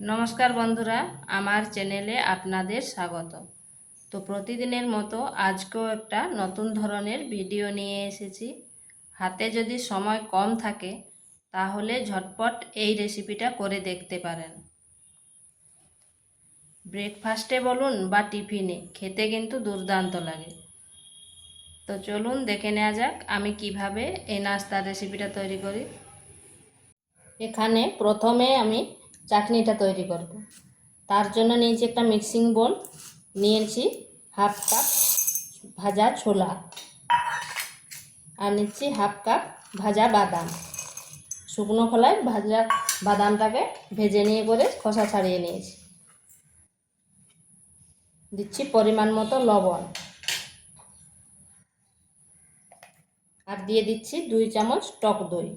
নমস্কার বন্ধুরা, আমার চ্যানেলে আপনাদের স্বাগত। তো প্রতিদিনের মতো আজকেও একটা নতুন ধরনের ভিডিও নিয়ে এসেছি। হাতে যদি সময় কম থাকে, তাহলে ঝটপট এই রেসিপিটা করে দেখতে পারেন। ব্রেকফাস্টে বলুন বা টিফিনে খেতে কিন্তু দুর্দান্ত লাগে। তো চলুন দেখে নেওয়া যাক আমি কীভাবে এই নাস্তার রেসিপিটা তৈরি করি। এখানে প্রথমে আমি চাটনিটা তৈরি করব। তার জন্য নিয়েছি একটা মিক্সিং বোল নিয়েছি হাফ কাপ ভাজা ছোলা আর নিচ্ছি হাফ কাপ ভাজা বাদাম। শুকনো খোলায় ভাজা বাদামটাকে ভেজে নিয়ে করে খোসা ছাড়িয়ে নিয়েছি। দিচ্ছি পরিমাণ মতো লবণ। আর দিয়ে দিচ্ছি দুই চামচ টক দই।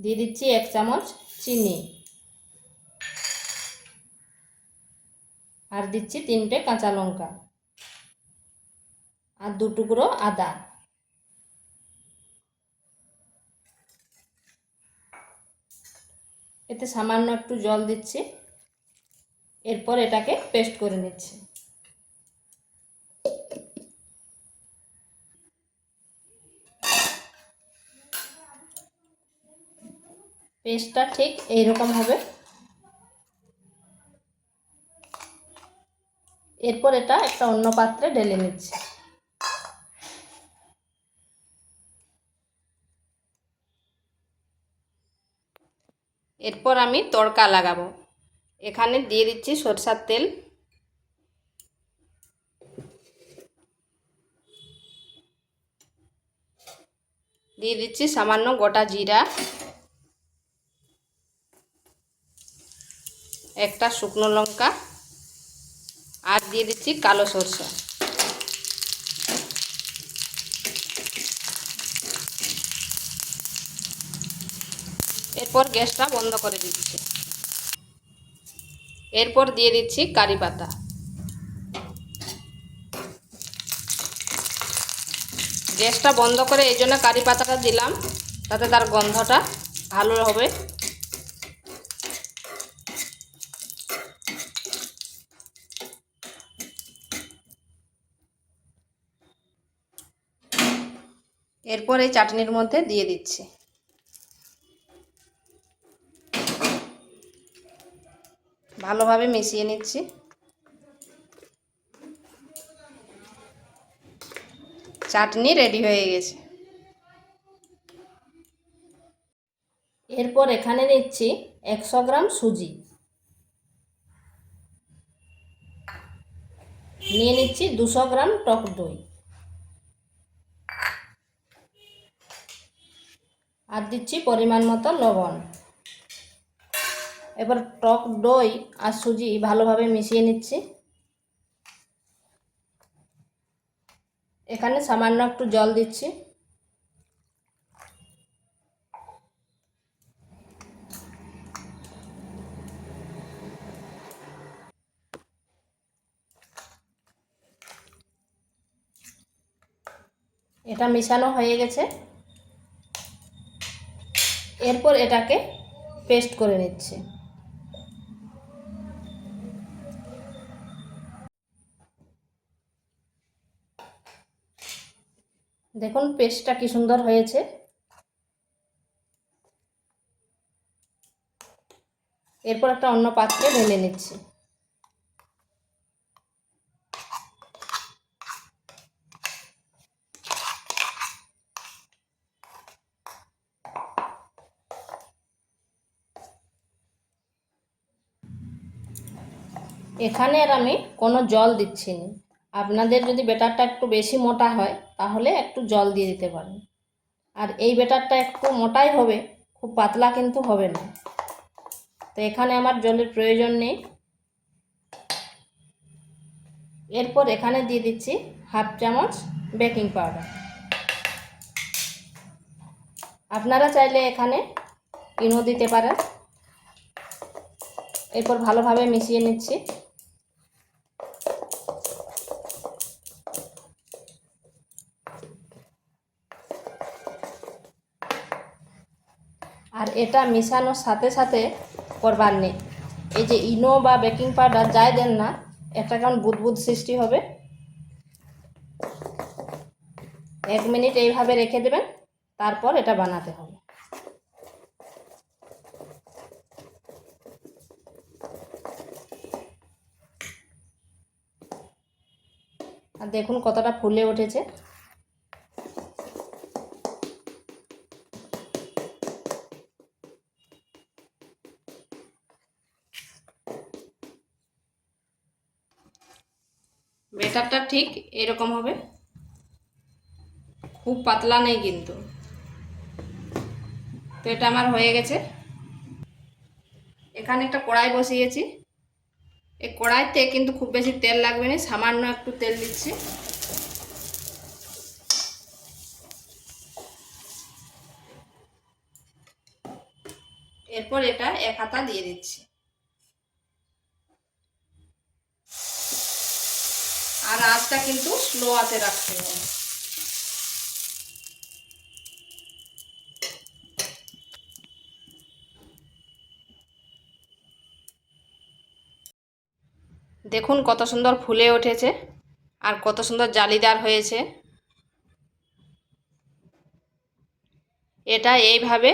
দিয়ে দিচ্ছি এক চামচ চিনি। আর দিচ্ছি তিনটে কাঁচা লঙ্কা। আর দু টুকরো আদা। এতে সামান্য একটু জল দিচ্ছি। এরপর এটাকে পেস্ট করে নিচ্ছি। পেস্টটা ঠিক এইরকম হবে। এরপর এটা একটা অন্য পাত্রে ঢেলে নিচ্ছি। এরপর আমি তড়কা লাগাবো। এখানে দিয়ে দিচ্ছি সরষার তেল। দিয়ে দিচ্ছি সামান্য গোটা জিরা। একটা শুকনো লঙ্কা আর দিয়ে দিচ্ছি কালো সরষা। এরপর গ্যাসটা বন্ধ করে দিচ্ছি। এরপর দিয়ে দিচ্ছি কারি পাতা। গ্যাসটা বন্ধ করে এই জন্য কারি পাতাটা দিলাম, তাতে তার গন্ধটা ভালো হবে। এরপর এই চাটনির মধ্যে দিয়ে দিচ্ছি। ভালোভাবে মিশিয়ে নিচ্ছি। চাটনি রেডি হয়ে গেছে। এরপর এখানে নিচ্ছি একশো গ্রাম সুজি। নিয়ে নিচ্ছি দুশো গ্রাম টক দই। আর দিচ্ছি পরিমাণ মতো লবণ। এবার টক দই আর সুজি ভালোভাবে মিশিয়ে নিচ্ছি। এখানে সামান্য একটু জল দিচ্ছি। এটা মিশানো হয়ে গেছে। এরপর এটাকে পেস্ট করে নিচ্ছে। দেখুন, পেস্টটা কি সুন্দর হয়েছে। এরপর একটা অন্য পাত্রে ঢেলে নিচ্ছি। এখানে আর আমি কোনো জল দিচ্ছি না আপনাদের যদি বেটারটা একটু বেশি মোটা হয়, তাহলে একটু জল দিয়ে দিতে পারেন। আর এই বেটারটা একটু মোটাই হবে, খুব পাতলা কিন্তু হবে না। তো এখানে আমার জলের প্রয়োজন নেই। এরপর এখানে দিয়ে দিচ্ছি হাফ চামচ বেকিং পাউডার। আপনারা চাইলে এখানে ইনো দিতে পারেন। এরপর ভালোভাবে মিশিয়ে নিচ্ছি আর এটা মিশানোর সাথে সাথে করবার নেই। এই যে ইনো বা বেকিং পাউডার যাই দেন না, একটা কেমন বুদবুদ সৃষ্টি হবে। এক মিনিট এইভাবে রেখে দেবেন, তারপর এটা বানাতে হবে। আর দেখুন কতটা ফুলে উঠেছে। বেটারটা ঠিক এরকম হবে। খুব পাতলা নেই কিন্তু। তো এটা আমার হয়ে গেছে। এখানে একটা কড়াই বসিয়েছি। এই কড়াইতে কিন্তু খুব বেশি তেল লাগবে না, সামান্য একটু তেল দিচ্ছি। এরপর এটা এক হাতা দিয়ে দিচ্ছি। আর আঁচটা কিন্তু স্লো আতে রাখতে হবে। দেখুন কত সুন্দর ফুলে উঠেছে আর কত সুন্দর জালিদার হয়েছে। এটা এইভাবে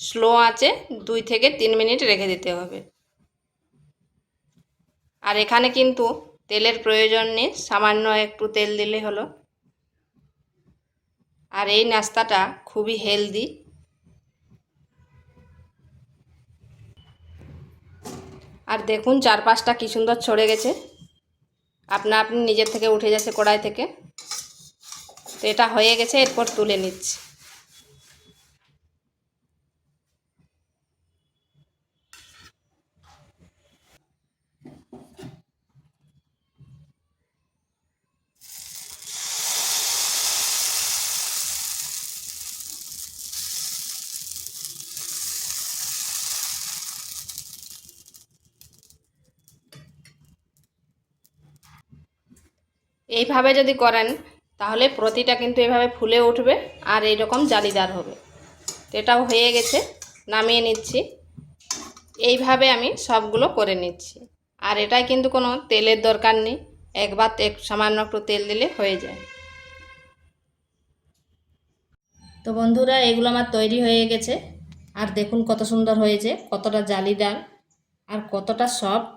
স্লো আঁচে দুই থেকে তিন মিনিট রেখে দিতে হবে। আর এখানে কিন্তু তেলের প্রয়োজন নেই, সামান্য একটু তেল দিলে হলো। আর এই নাস্তাটা খুবই হেলদি। আর দেখুন চারপাশটা কী সুন্দর ছড়ে গেছে। আপনা আপনি নিজের থেকে উঠে যাচ্ছে কড়াই থেকে। তো এটা হয়ে গেছে, এরপর তুলে নিচ্ছি। এইভাবে যদি করেন, তাহলে প্রতিটা কিন্তু এভাবে ফুলে উঠবে আর এইরকম জালিদার হবে। তো এটাও হয়ে গেছে, নামিয়ে নিচ্ছি। এইভাবে আমি সবগুলো করে নিচ্ছি। আর এটাই কিন্তু কোনো তেলের দরকার নেই একবার এক সামান্য একটু তেল দিলে হয়ে যায়। তো বন্ধুরা, এগুলো আমার তৈরি হয়ে গেছে। আর দেখুন কত সুন্দর হয়েছে, কতটা জালিদার আর কতটা সফট।